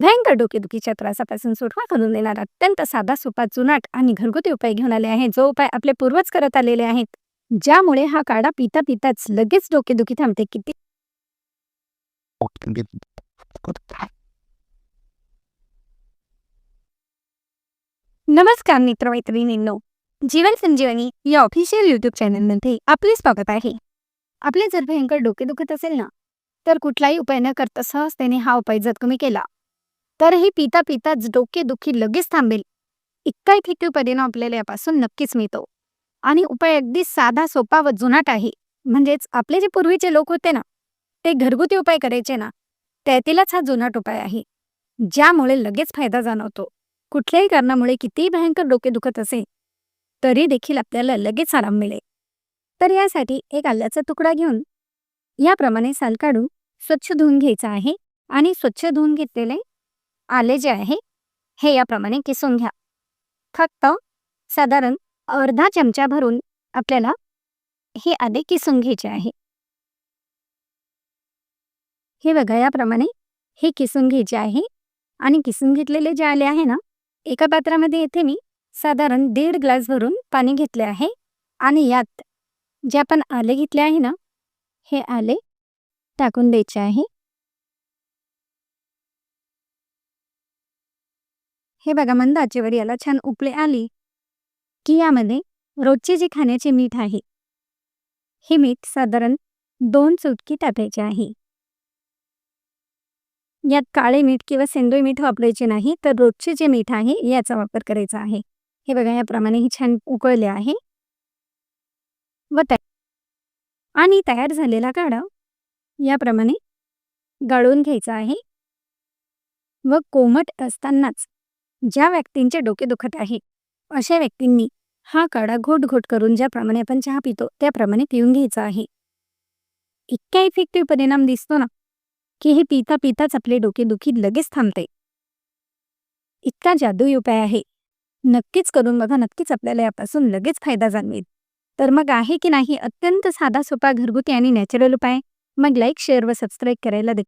भयंकर डोकेदुखीच्या त्रासापासून सुटका करून देणारा अत्यंत साधा सोपा जुनाट आणि घरगुती उपाय घेऊन आले आहे जो उपाय आपले पूर्वज करत आलेले आहेत. ज्यामुळे हा काढा पिता पिताच लगेच डोकेदुखी थांबते. किती नमस्कार मित्रमैत्रिणींनो. जीवन संजीवनी या ऑफिशियल युट्यूब चॅनलमध्ये आपले स्वागत आहे. आपले जर भयंकर डोके दुखत असेल ना तर कुठलाही उपाय न करता सहजतेने हा उपाय जर तुम्ही केला तरही पिता पिताच डोकेदुखी लगेच थांबेल. इतका इफेक्टिव्ह परिणाम आपल्याला यापासून नक्कीच मिळतो. आणि उपाय अगदी साधा सोपा व जुनाट आहे. म्हणजेच आपले जे पूर्वीचे लोक होते ना ते घरगुती उपाय करायचे ना त्यातीलच हा जुनाट उपाय आहे. ज्यामुळे लगेच फायदा जाणवतो. कुठल्याही कारणामुळे कितीही भयंकर डोके दुखत असेल तरी देखील आपल्याला लगेच आराम मिळेल. तर यासाठी एक आल्याचा तुकडा घेऊन याप्रमाणे साल काढून स्वच्छ धुवून घ्यायचा आहे. आणि स्वच्छ धुवून घेतलेले आले जे आहे हे याप्रमाणे किसून घ्या. फक्त साधारण अर्धा चमचा भरून आपल्याला हे आले किसून घ्यायचे आहे. हे बघा याप्रमाणे हे किसून घ्यायचे आहे आणि किसून घेतलेले जे आले आहे ना एका पात्रामध्ये येथे मी साधारण दीड ग्लास भरून पाणी घेतले आहे आणि यात जे आपण आले घेतले आहे ना हे आले टाकून द्यायचे आहे. हे बघा मंदाचेवर याला छान उकळे आली की यामध्ये रोजचे जे खाण्याचे मीठ आहे हे मीठ साधारण दोन चुटकी टाकायचे आहे. यात काळे मीठ किंवा सेंदोय मीठ वापरायचे नाही तर रोजचे जे मीठ आहे याचा वापर करायचा आहे. हे बघा याप्रमाणे हे छान उकळले आहे. व आणि तयार झालेला काढा. याप्रमाणे गाळून घ्यायचा आहे. व कोमट असतानाच ज्या व्यक्तींचे डोके दुखत आहे अशा व्यक्तींनी हा काढा घोट घोट करून ज्याप्रमाणे आपण चहा पितो त्याप्रमाणे पिऊन घ्यायचा आहे. इतका इफेक्टिव्ह परिणाम दिसतो ना की हे पिता पिताच आपले डोकेदुखी लगेच थांबते. इतका जादुई उपाय आहे. नक्कीच करून बघा नक्कीच आपल्याला यापासून लगेच फायदा जाणवेल. तर मग आहे की नाही अत्यंत साधा सोपा घरगुती आणि नॅचरल उपाय? मग लाईक शेअर व सबस्क्राईब करायला